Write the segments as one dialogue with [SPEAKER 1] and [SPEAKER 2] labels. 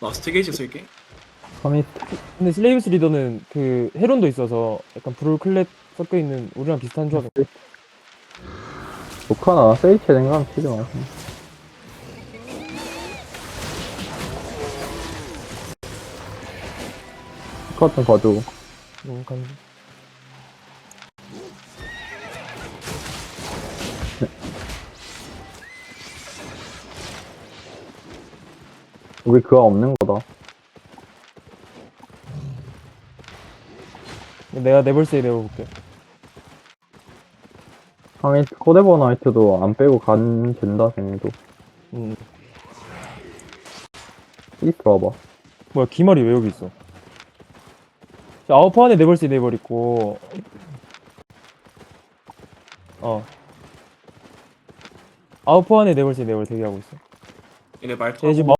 [SPEAKER 1] 나 스테게이지 쓸게.
[SPEAKER 2] 커밋
[SPEAKER 3] 근데 슬레이브스 리더는 그 헤론도 있어서 약간 브롤 클랩 섞여 있는 우리랑 비슷한 조합.
[SPEAKER 2] 녹화나 세이체 냉감 치지 마세요 커튼 거두
[SPEAKER 3] 음, 간.
[SPEAKER 2] 우리 그거 없는 거다
[SPEAKER 3] 내가 네벌스에 내어볼게.
[SPEAKER 2] 커밋 코데버 나이트도 안 빼고 간 된다 쟤네도
[SPEAKER 3] 음.
[SPEAKER 2] 이 들어와봐
[SPEAKER 3] 뭐야 기말이 왜 여기 있어? 자, 아웃포 안에 네벌스 네벌 있고. 어. 아웃포 안에 네벌스 네벌 대기하고 있어.
[SPEAKER 1] 얘네
[SPEAKER 3] 말얘 지금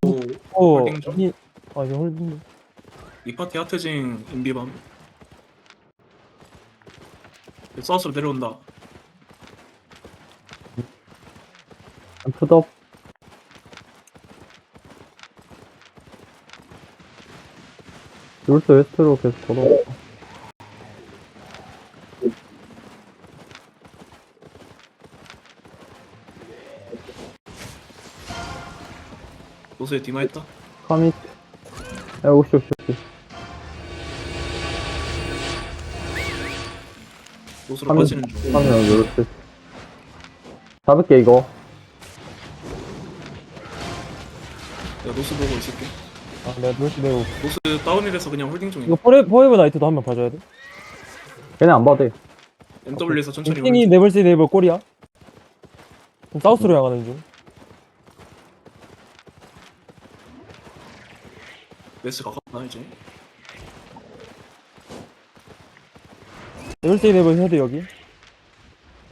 [SPEAKER 3] 어.
[SPEAKER 1] 홀딩 좀.
[SPEAKER 3] 아니, 아 이제 홀딩.
[SPEAKER 1] 이 파티 하트징 인비밤. 사우스로 내려온다.
[SPEAKER 2] 푸드업 롤스 웨스트로 계속 걸어
[SPEAKER 1] 노스에 디마 했다.
[SPEAKER 2] 커밋 야 오씨 오씨 오씨
[SPEAKER 1] 노스로
[SPEAKER 2] 하면-
[SPEAKER 1] 빠지는 중.
[SPEAKER 2] 하면 롤스 잡을게 이거
[SPEAKER 1] 내가 노스 보고 있을게.
[SPEAKER 3] 아 내가 네벌스 내고.
[SPEAKER 1] 노스 다운힐에서 그냥 홀딩 중이야.
[SPEAKER 3] 이거 포레, 포에버 나이트도 한 명 봐줘야 돼.
[SPEAKER 2] 걔네 안 봐도 돼
[SPEAKER 1] NW에서 천천히 홀딩.
[SPEAKER 3] 네벌스 네벌 꼴이야. 그럼 사우스로 향하는 중.
[SPEAKER 1] 웨스 가깝다 이제.
[SPEAKER 3] 네벌스 네벌 헤드 여기.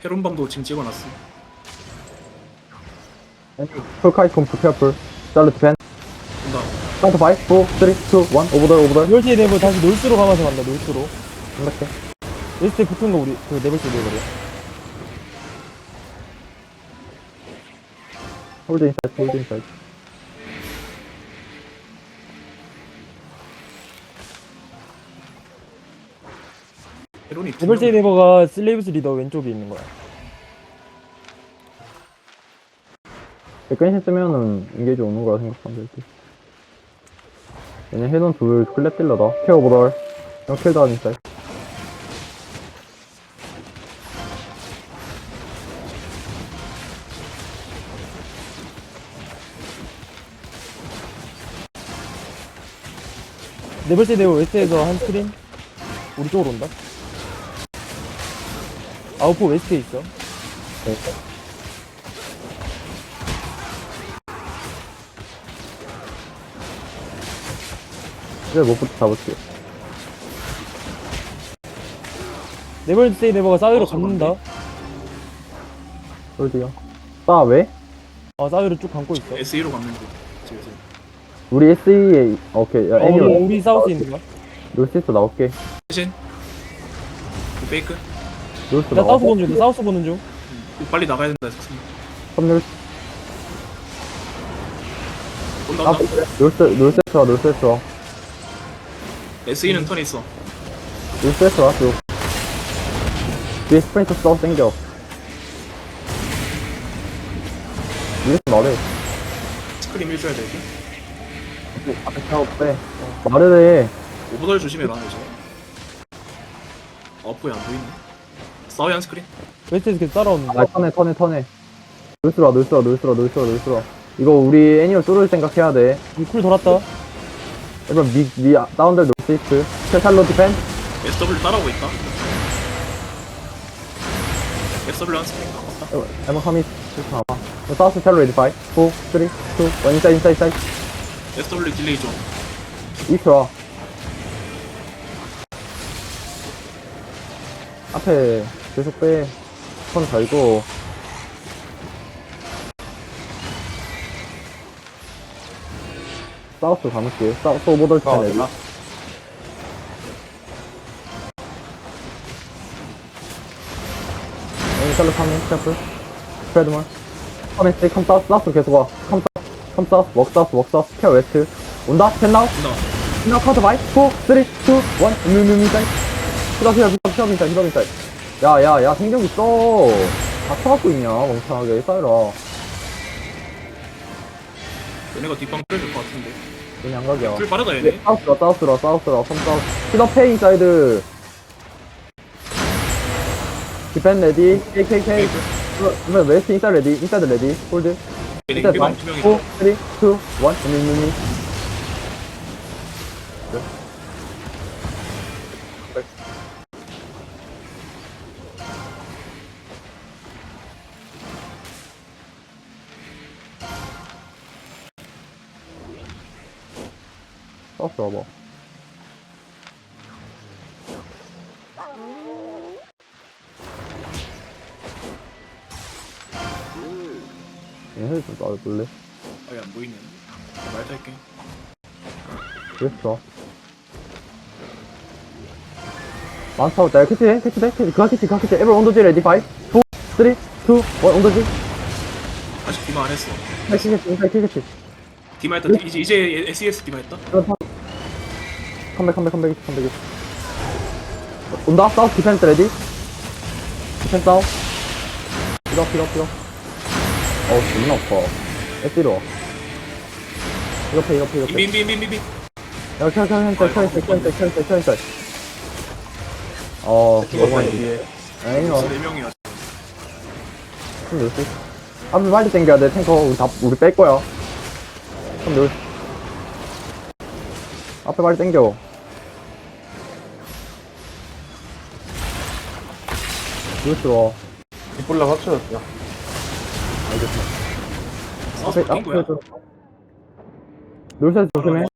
[SPEAKER 1] 헤론밤도 지금 찍어놨어.
[SPEAKER 2] 풀카이콘 풀케어풀 잘르트 펜
[SPEAKER 1] 온다.
[SPEAKER 2] 카운트 5 4 3 2 1 오버돌 오버돌
[SPEAKER 3] 네벌스 네벌 다시 놀스로 감아서 간다 놀스로.
[SPEAKER 2] 이렇게
[SPEAKER 3] 웨스트에 붙은 거 우리 그 네벌스 네벌이야.
[SPEAKER 2] 홀드 인사이드 홀드 인사이드
[SPEAKER 1] 헤론이 두
[SPEAKER 3] 네벌스
[SPEAKER 1] 명.
[SPEAKER 3] 네버가 슬레이브스 리더 왼쪽에 있는 거야.
[SPEAKER 2] 백근신 쓰면은 인게이지 오는 거라 생각하면 될듯 얘네 해돈 둘 클랩 딜러다 케어 오버돌 형 킬도 한 인사이드
[SPEAKER 3] 네벌스 네벌 웨스트에서 한 스크린 우리 쪽으로 온다. 아웃포 웨스트에 있어.
[SPEAKER 2] 이제 못부터 잡을게
[SPEAKER 3] 네벌스 네버가 사이로
[SPEAKER 1] 어,
[SPEAKER 3] 감는다.
[SPEAKER 2] 홀드요 싸 왜?
[SPEAKER 3] 아 사이로 쭉 감고 있어.
[SPEAKER 1] SE로 가면 돼. 지금
[SPEAKER 2] 우리 SE에 오케이 야
[SPEAKER 3] 어, 우리,
[SPEAKER 2] 애니얼
[SPEAKER 3] 우리 사우스 있는 거야?
[SPEAKER 2] 롤시스 나올게
[SPEAKER 1] 대신 이 페이크.
[SPEAKER 2] 롤스
[SPEAKER 3] 나 사우스
[SPEAKER 2] 나와
[SPEAKER 3] 보는 중. 나 사우스 보는 중.
[SPEAKER 1] 빨리 나가야 된다. 삭슨.
[SPEAKER 2] 컴롤
[SPEAKER 1] 온다
[SPEAKER 2] 아
[SPEAKER 1] 온다.
[SPEAKER 2] 롤스 롤세스 와 롤세스 와
[SPEAKER 1] SE는 턴에 있어.
[SPEAKER 2] 롤세스 와 쭉. 뒤에 스프린트 써 땡겨 위에서 말해
[SPEAKER 1] 스크림 해줘야 돼. 이게.
[SPEAKER 2] 앞에 차고 빼 말을 해
[SPEAKER 1] 오버돌 조심해라 이제. 어프에 안 보이네. 싸우얀 스크린.
[SPEAKER 3] 웨스트에서 계속 따라오는데.
[SPEAKER 2] 아, 턴해, 턴해, 턴해. 놀스라, 놀스라, 놀스라, 놀스라, 놀스라. 이거 우리 애니얼 뚫을 생각해야 돼.
[SPEAKER 3] 이쿨 돌았다.
[SPEAKER 2] 일단 미, 미, 다운들 놀스이스트. 샬로 디펜.
[SPEAKER 1] SW 따라오고 있다. SW 한 스크린 가깝다.
[SPEAKER 2] 에머 카미. 실수 나와. 사우스 샬로 레디 파이. 4, 3, 2, 1. 인사이드, 인사이드, 인사이드.
[SPEAKER 1] SW 딜레이 좀.
[SPEAKER 2] 이스 와. 앞에 계속 빼. 턴 달고. 사우스 감을게. 사우스 오버돌
[SPEAKER 3] 아,
[SPEAKER 2] 디펜 레디. 샬로 카미. 샤플. 스프레드몰. 커맨 스테이 컴 사우스 사우스 계속 와. 컴 사우스 컴 사우스 웍 사우스 웍 사우스 케어 웨스트 온다? 셋 나우?
[SPEAKER 1] 온다.
[SPEAKER 2] 나 카드 바이 4, 3, 2, 1 음음음 사이 히럽 히럽 히럽 인사이 히럽 인사이 야야야 생존 있어 다 쳐갖고 있냐 멍청하게. 싸이라.
[SPEAKER 1] 얘네가 뒷방 끌어줄 것 같은데.
[SPEAKER 2] 그냥 안 가게
[SPEAKER 1] 풀 빠르다 얘네.
[SPEAKER 2] 사우스라 사우스라 사우스라. 섬 사우스 히럽 페이 인사이드. 디펜 레디. KKK 그러면 웨스트 인사이드 레디 인사이드 레디. 홀드.
[SPEAKER 1] 얘네
[SPEAKER 2] 인사이드
[SPEAKER 1] 인비방 두 명이
[SPEAKER 2] 4,
[SPEAKER 1] 있어.
[SPEAKER 2] 3, 2, 1 음음음 사우스 와봐 얘네 좀 따라볼래?
[SPEAKER 1] 아예 안 보이네. 말 탈게.
[SPEAKER 2] 그랬어. 많다고 나 캐치해? 캐치해? 캐치, 그가 캐치, 그가 캐치. 에버 온도지 레디 5, 4, 3, 2, 1, 온도지.
[SPEAKER 1] 아직 디마 안 했어.
[SPEAKER 2] 캐치, 캐치, 인사이 캐치.
[SPEAKER 1] 디마 했다. 이제 이제 SES 디마 했다.
[SPEAKER 2] 컴백 컴백 컴백 컴백 온다 사우스 디펜스 레디. 디펜스 사우 빌어 빌어 빌어 어우 존나 아파. 에뛰로 이렇게 이렇게
[SPEAKER 1] 이렇게. 빈빈빈빈빈
[SPEAKER 2] 야 켜켜 현철 현철 현철 현철 현철 어 그거 뒤에 에이 어.
[SPEAKER 1] 4명이야
[SPEAKER 2] 그럼 놀수 앞에 빨리 땡겨야 돼. 탱커 우리 다 우리 뺄 거야. 그럼 놀 앞에 빨리 당겨. 그렇죠.
[SPEAKER 4] 뒷볼라 확실했어.
[SPEAKER 2] 알겠어.
[SPEAKER 1] 사우스
[SPEAKER 2] 앞에. 앞에 좀. 놀셋 조심해.